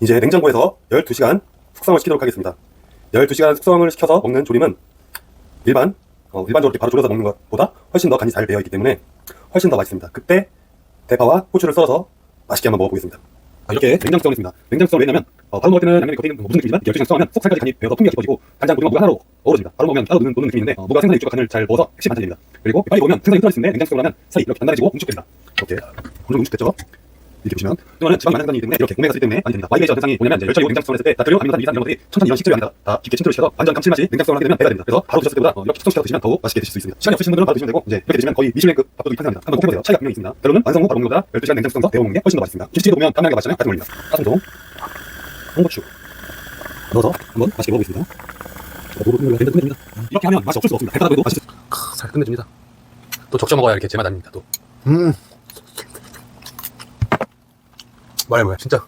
이제 냉장고에서 12시간 숙성을 시키도록 하겠습니다. 12시간 숙성을 시켜서 먹는 조림은 일반, 어, 일반적으로 바로 졸여서 먹는 것보다 훨씬 더 간이 잘 되어 있기 때문에 훨씬 더 맛있습니다. 그때 대파와 후추를 썰어서 맛있게 한번 먹어보겠습니다. 아, 이렇게 냉장 숙성을 했습니다. 냉장 숙성을 왜냐면 어, 바로 먹을 때는 양념이 겉에 있는 뭐 무슨 느낌이지만 12시간 숙성하면 속 살까지 간이 배어서 풍미가 깊어지고 간장, 고등어, 무가 하나로 어우러집니다. 바로 먹으면 따로 노는, 노는 느낌인데 어, 무가 생선 육수가 간을 잘 먹어서 핵심 반찬입니다. 그리고 빨리 먹으면 생선이 떨어질 수 있는데 냉장 숙성을 하면 살이 이렇게 단단해지고 뭉축됩니다. 이렇게 어느 정도 뭉축됐죠? 이렇게 보시면 그동안은 지방 많은 단위이기 때문에 이렇게 공매가 쓰기 때문에 많이 됩니다. 와이베이저 현상이 뭐냐면 이제 열처리 냉장 숙성을 했을 때 나트륨, 아미노산, 미산 이런 것들이 천천히 이런 식재료 안에다 다 깊게 침투를 시켜서 완전 감칠맛이 냉장 숙성을 하게 되면 배가 됩니다. 그래서 바로 드셨을 때보다 어, 이렇게 숙성시켜 드시면 더욱 맛있게 드실 수 있습니다. 시간이 없으신 분들은 바로 드시면 되고 이제 이렇게 드시면 거의 미슐랭급 밥도둑이 탄생합니다. 한번 꼭 해보세요. 차이가 분명히 있습니다. 결론은 완성 후 바로 먹는 것보다 12시간 냉장 숙성서 데워 먹는 게 훨씬 더 맛있습니다. 김치찌개 보면 담양하게 맛있잖아요. 같은 원리입니다. 가슴통, 홍고추 넣어서 한번 맛있게 먹어보겠습니다. 어, 모로 둥글가 된다 끝냅니다. 이렇게 하면 맛이 없을 수 없습니다. 달달하고 크, 잘 끝내줍니다. 또 적셔 먹어야 이렇게 제맛 아닙니다. 또 음, 뭐야 뭐야 진짜